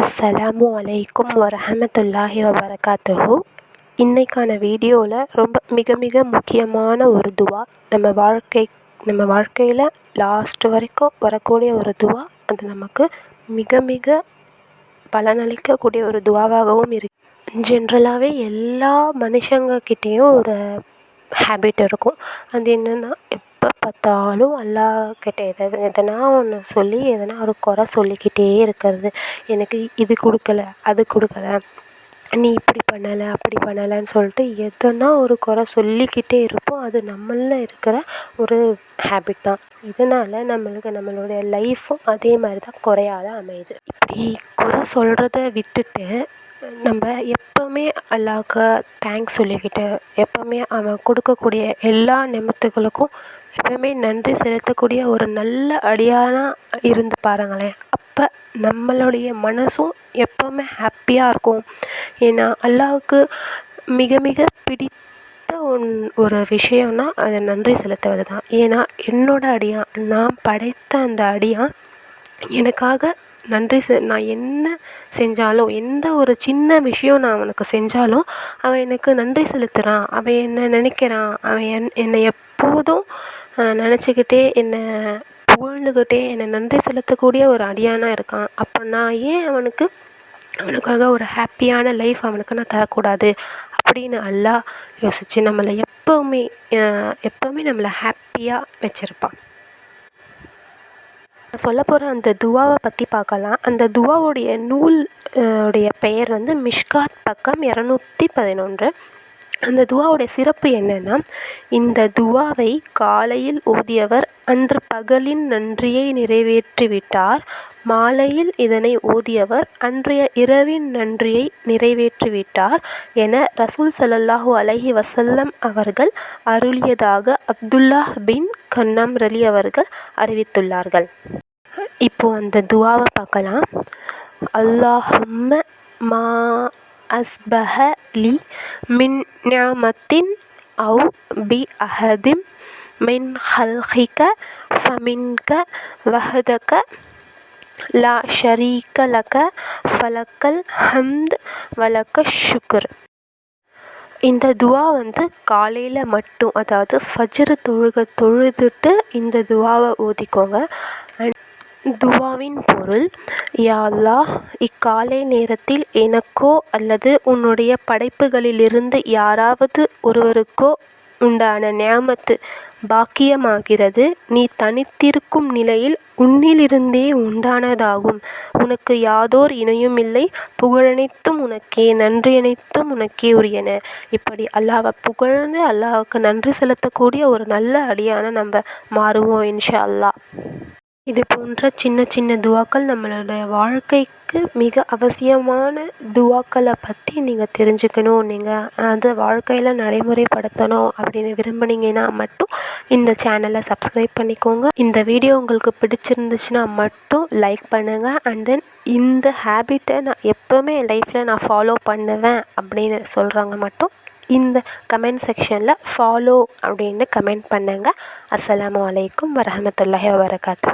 அஸ்ஸலாமு அலைக்கும் வரஹமத்துல்லாஹி வபரகாத்துஹு. இன்றைக்கான வீடியோவில் ரொம்ப மிக மிக முக்கியமான ஒரு துவா நம்ம வாழ்க்கை நம்ம வாழ்க்கையில் லாஸ்ட் வரைக்கும் வரக்கூடிய ஒரு துவா அது நமக்கு மிக மிக பலனளிக்கக்கூடிய ஒரு துவாவாகவும் இருக்கு. ஜென்ரலாகவே எல்லா மனுஷங்கக்கிட்டேயும் ஒரு ஹேபிட் இருக்கும். அது என்னென்னா எப்போ பார்த்தாலும் அல்லாஹ்கிட்ட எதாவது எதனா ஒன்று சொல்லி எதனா ஒரு குறை சொல்லிக்கிட்டே இருக்கிறது. எனக்கு இது கொடுக்கல அது கொடுக்கல நீ இப்படி பண்ணலை அப்படி பண்ணலைன்னு சொல்லிட்டு எதனா ஒரு குறை சொல்லிக்கிட்டே இருப்போம். அது நம்மளில் இருக்கிற ஒரு ஹேபிட் தான். இதனால் நம்மளுக்கு நம்மளுடைய லைஃப்பும் அதே மாதிரி தான் குறையாத அமையுது. இப்படி குறை சொல்கிறத விட்டுட்டு நம்ம எப்போவுமே அல்லாவுக்கு தேங்க்ஸ் சொல்லிக்கிட்டு எப்போவுமே அவன் கொடுக்கக்கூடிய எல்லா நிமித்துகளுக்கும் எப்போவுமே நன்றி செலுத்தக்கூடிய ஒரு நல்ல அடியானாக இருந்து பாருங்களேன். அப்போ நம்மளுடைய மனதும் எப்போவுமே ஹாப்பியாக இருக்கும். ஏன்னா அல்லாவுக்கு மிக மிக பிடித்த ஒன் ஒரு விஷயம்னா அது நன்றி செலுத்துவது தான் ஏன்னா என்னோடய அடியான் நான் படைத்த அந்த அடியான் எனக்காக நன்றி செ நான் என்ன செஞ்சாலும் எந்த ஒரு சின்ன விஷயம் நான் அவனுக்கு செஞ்சாலும் அவன் எனக்கு நன்றி செலுத்துகிறான் அவன் என்னை நினைக்கிறான். அவன் என் என்னை எப்போதும் நினச்சிக்கிட்டே என்னை புகழ்ந்துக்கிட்டே என்னை நன்றி செலுத்தக்கூடிய ஒரு அடியானாக இருக்கான். அப்போ நான் ஏன் அவனுக்கு அவனுக்காக ஒரு ஹாப்பியான லைஃப் அவனுக்கு நான் தரக்கூடாது அப்படின்னு அல்லா யோசித்து நம்மளை எப்போவுமே எப்போவுமே நம்மளை ஹாப்பியாக வச்சுருப்பான். சொல்ல போகிற அந்த துவாவை பற்றி பார்க்கலாம். அந்த துவாவுடைய நூல் உடைய பெயர் வந்து மிஷ்காத் பக்கம் இரநூத்தி பதினொன்று. அந்த துவாவுடைய சிறப்பு என்னென்னா இந்த துவாவை காலையில் ஓதியவர் அன்று பகலின் நன்றியை நிறைவேற்றிவிட்டார். மாலையில் இதனை ஓதியவர் அன்றைய இரவின் நன்றியை நிறைவேற்றிவிட்டார் என ரசூல் ஸல்லல்லாஹு அலஹி வசல்லம் அவர்கள் அருளியதாக அப்துல்லாஹ் பின் கன்னம் ரலி அவர்கள் அறிவித்துள்ளார்கள். இப்போது அந்த துவாவை பார்க்கலாம். அல்லாஹம்ம மா அஸ்பஹ லி மின் நிஅமத்தின் அவு பி அஹதிம் மின் ஹல்ஹிக ஃபமின்க வஹதக லா ஷரீக லக ஃபலக்கல் ஹந்த் வலக்க ஷுக்ர் இந்த துவா வந்து காலையில் மட்டும் அதாவது ஃபஜ்ரு தொழுகை தொழுதுட்டு இந்த துவாவை ஓதிக்கோங்க. அண்ட் துவாவின் பொருள் யா அல்லாஹ் இக்காலை நேரத்தில் எனக்கோ அல்லது உன்னுடைய படைப்புகளிலிருந்து யாராவது ஒருவருக்கோ உண்டான நியாமத்து பாக்கியமாகிறது. நீ தனித்திருக்கும் நிலையில் உன்னிலிருந்தே உண்டானதாகும். உனக்கு யாதோர் இணையுமில்லை. புகழனைத்தும் உனக்கே நன்றியனைத்தும் உனக்கே உரியன. இப்படி அல்லாவை புகழ்ந்து அல்லாவுக்கு நன்றி செலுத்தக்கூடிய ஒரு நல்ல அடியான நம்ம மாறுவோம் இன்ஷா அல்லாஹ். இது போன்ற சின்ன சின்ன துவாக்கள் நம்மளுடைய வாழ்க்கைக்கு மிக அவசியமான துவாக்களை பற்றி நீங்கள் தெரிஞ்சுக்கணும். நீங்கள் அதை வாழ்க்கையில் நடைமுறைப்படுத்தணும் அப்படின்னு விரும்புனீங்கன்னா மட்டும் இந்த சேனலை சப்ஸ்கிரைப் பண்ணிக்கோங்க. இந்த வீடியோ உங்களுக்கு பிடிச்சிருந்துச்சுன்னா மட்டும் லைக் பண்ணுங்கள் அண்ட் தென் இந்த ஹேபிட்டை நான் எப்போவுமே என் லைஃப்பில் நான் ஃபாலோ பண்ணுவேன் அப்படின்னு சொல்கிறவங்க மட்டும் இந்த கமெண்ட் செக்ஷனில் ஃபாலோ அப்படின்னு கமெண்ட் பண்ணுங்கள் அஸ்ஸலாமு அலைக்கும் வரஹமத்துல்லாஹி வபரகாத்து